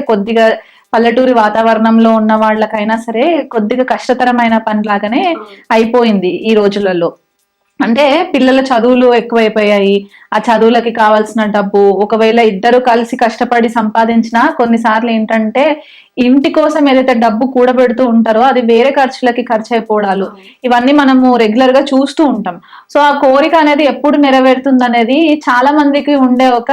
కొద్దిగా పల్లెటూరి వాతావరణంలో ఉన్న వాళ్ళకైనా సరే కొద్దిగా కష్టతరమైన పని లాగానే అయిపోయింది ఈ రోజులలో. అంటే పిల్లల చదువులు ఎక్కువైపోయాయి. ఆ చదువులకి కావాల్సిన డబ్బు ఒకవేళ ఇద్దరు కలిసి కష్టపడి సంపాదించినా కొన్నిసార్లు ఏంటంటే ఇంటి కోసం ఏదైతే డబ్బు కూడబెడుతూ ఉంటారో అది వేరే ఖర్చులకి ఖర్చు అయిపోవడాలు ఇవన్నీ మనము రెగ్యులర్గా చూస్తూ ఉంటాం. సో ఆ కోరిక అనేది ఎప్పుడు నెరవేరుతుంది అనేది చాలా మందికి ఉండే ఒక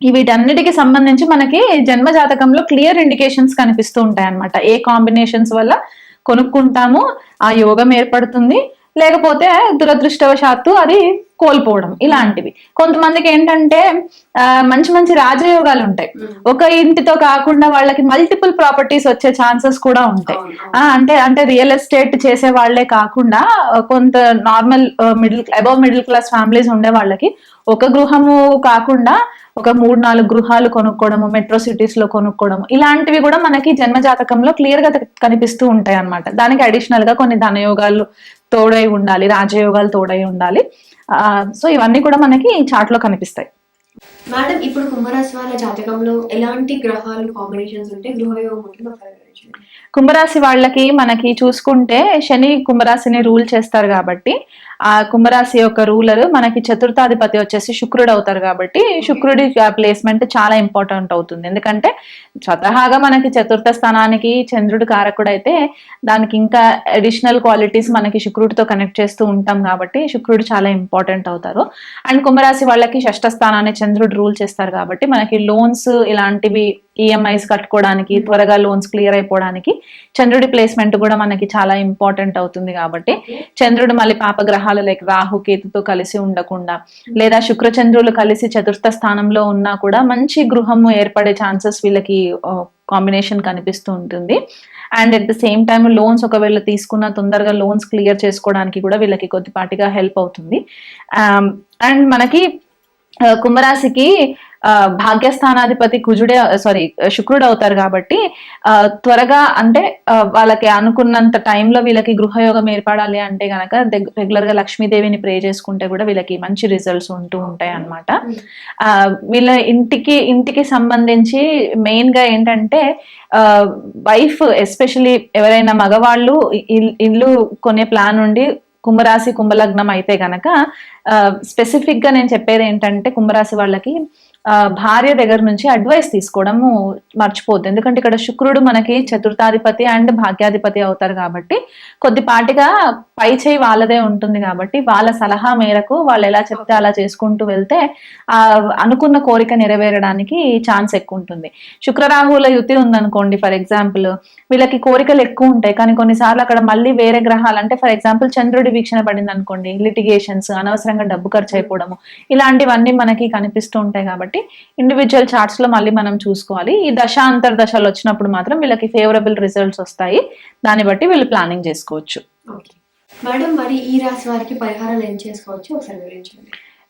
వీటన్నిటికి సంబంధించి మనకి జన్మ జాతకంలో క్లియర్ ఇండికేషన్స్ కనిపిస్తూ ఉంటాయి అన్నమాట ఏ కాంబినేషన్స్ వల్ల కొనుక్కుంటాము ఆ యోగం ఏర్పడుతుంది లేకపోతే దురదృష్టవశాత్తు అది కోల్పోవడం ఇలాంటివి. కొంతమందికి ఏంటంటే మంచి మంచి రాజయోగాలు ఉంటాయి. ఒక ఇంటితో కాకుండా వాళ్ళకి మల్టిపుల్ ప్రాపర్టీస్ వచ్చే ఛాన్సెస్ కూడా ఉంటాయి. అంటే అంటే రియల్ ఎస్టేట్ చేసే వాళ్ళే కాకుండా కొంత normal middle above middle class families ఉండే వాళ్ళకి ఒక గృహము కాకుండా ఒక మూడు నాలుగు గృహాలు కొనుక్కోవడము మెట్రో సిటీస్లో కొనుక్కోవడము ఇలాంటివి కూడా మనకి జన్మ జాతకంలో క్లియర్గా కనిపిస్తూ ఉంటాయి అన్నమాట దానికి అడిషనల్గా కొన్ని ధనయోగాలు తోడై ఉండాలి రాజయోగాలు తోడై ఉండాలి. సో ఇవన్నీ కూడా మనకి ఈ చార్ట్లో కనిపిస్తాయి. మేడం ఇప్పుడు కుంభరాశి వాళ్ళ జాతకంలో ఎలాంటి గ్రహాలు కాంబినేషన్స్ ఉంటే గృహయోగం ఉంటుంది కుంభరాశి వాళ్ళకి మనకి చూసుకుంటే శని కుంభరాశిని రూల్ చేస్తారు కాబట్టి ఆ కుంభరాశి యొక్క రూలర్ మనకి చతుర్థాధిపతి వచ్చేసి శుక్రుడు అవుతారు కాబట్టి శుక్రుడి ప్లేస్మెంట్ చాలా ఇంపార్టెంట్ అవుతుంది. ఎందుకంటే స్వతహాగా మనకి చతుర్థ స్థానానికి చంద్రుడు కారకుడు అయితే దానికి ఇంకా అడిషనల్ క్వాలిటీస్ మనకి శుక్రుడితో కనెక్ట్ చేస్తూ ఉంటాం కాబట్టి శుక్రుడు చాలా ఇంపార్టెంట్ అవుతారు. అండ్ కుంభరాశి వాళ్ళకి షష్ఠ స్థానాన్ని చంద్రుడు రూల్ చేస్తారు కాబట్టి మనకి లోన్స్ ఇలాంటివి ఈఎంఐస్ కట్టుకోవడానికి త్వరగా లోన్స్ క్లియర్ అయిపోవడానికి చంద్రుడి ప్లేస్మెంట్ కూడా మనకి చాలా ఇంపార్టెంట్ అవుతుంది కాబట్టి చంద్రుడు మళ్ళీ పాపగ్రహాలు గ్రహాలు లైక్ రాహు కేతుతో కలిసి ఉండకుండా లేదా శుక్రచంద్రులు కలిసి చతుర్థ స్థానంలో ఉన్నా కూడా మంచి గృహము ఏర్పడే ఛాన్సెస్ వీళ్ళకి కాంబినేషన్ కనిపిస్తూ ఉంటుంది. And at the same time loans ఒకవేళ తీసుకున్న తొందరగా లోన్స్ క్లియర్ చేసుకోవడానికి కూడా వీళ్ళకి కొద్దిపాటిగా హెల్ప్ అవుతుంది. అండ్ మనకి కుంభరాశికి భాగ్యస్థానాధిపతి కుజుడే సారీ శుక్రుడు అవుతారు కాబట్టి ఆ, త్వరగా అంటే వాళ్ళకి అనుకున్నంత టైంలో వీళ్ళకి గృహయోగం ఏర్పడాలి అంటే గనక రెగ్యులర్గా లక్ష్మీదేవిని ప్రే చేసుకుంటే కూడా వీళ్ళకి మంచి రిజల్ట్స్ ఉంటూ ఉంటాయి అనమాట ఆ, వీళ్ళ ఇంటికి ఇంటికి సంబంధించి మెయిన్గా ఏంటంటే వైఫ్ ఎస్పెషలీ ఎవరైనా మగవాళ్ళు ఇల్లు కొనే ప్లాన్ ఉండి కుంభరాశి కుంభలగ్నం అయితే గనక స్పెసిఫిక్గా నేను చెప్పేది ఏంటంటే కుంభరాశి వాళ్ళకి భార్య దగ్గర నుంచి అడ్వైస్ తీసుకోవడము మర్చిపోద్దు ఎందుకంటే ఇక్కడ శుక్రుడు మనకి చతుర్థాధిపతి అండ్ భాగ్యాధిపతి అవుతారు కాబట్టి కొద్దిపాటిగా పై చేయి వాళ్ళదే ఉంటుంది కాబట్టి వాళ్ళ సలహా మేరకు వాళ్ళు ఎలా చెప్తే అలా చేసుకుంటూ వెళ్తే ఆ అనుకున్న కోరిక నెరవేరడానికి ఛాన్స్ ఎక్కువ ఉంటుంది. శుక్రరాహుల యుతి ఉందనుకోండి ఫర్ ఎగ్జాంపుల్ వీళ్ళకి కోరికలు ఎక్కువ ఉంటాయి. కానీ కొన్నిసార్లు అక్కడ మళ్ళీ వేరే గ్రహాలు అంటే ఫర్ ఎగ్జాంపుల్ చంద్రుడి వీక్షణ పడింది అనుకోండి లిటిగేషన్స్ అనవసరంగా డబ్బు ఖర్చు అయిపోవడము ఇలాంటివన్నీ మనకి కనిపిస్తూ ఉంటాయి కాబట్టి ఇండివిజువల్ చార్ట్స్లో మళ్ళీ మనం చూసుకోవాలి. ఈ దశ అంతర్దశలు వచ్చినప్పుడు మాత్రం వీళ్ళకి ఫేవరబుల్ రిజల్ట్స్ వస్తాయి. దాన్ని బట్టి వీళ్ళు ప్లానింగ్ చేసుకోవచ్చు. ఓకే. మేడం మరి ఈ రాశి వారికి పరిహారాలు ఏం చేసుకోవచ్చు? ఒకసారి వివరించండి.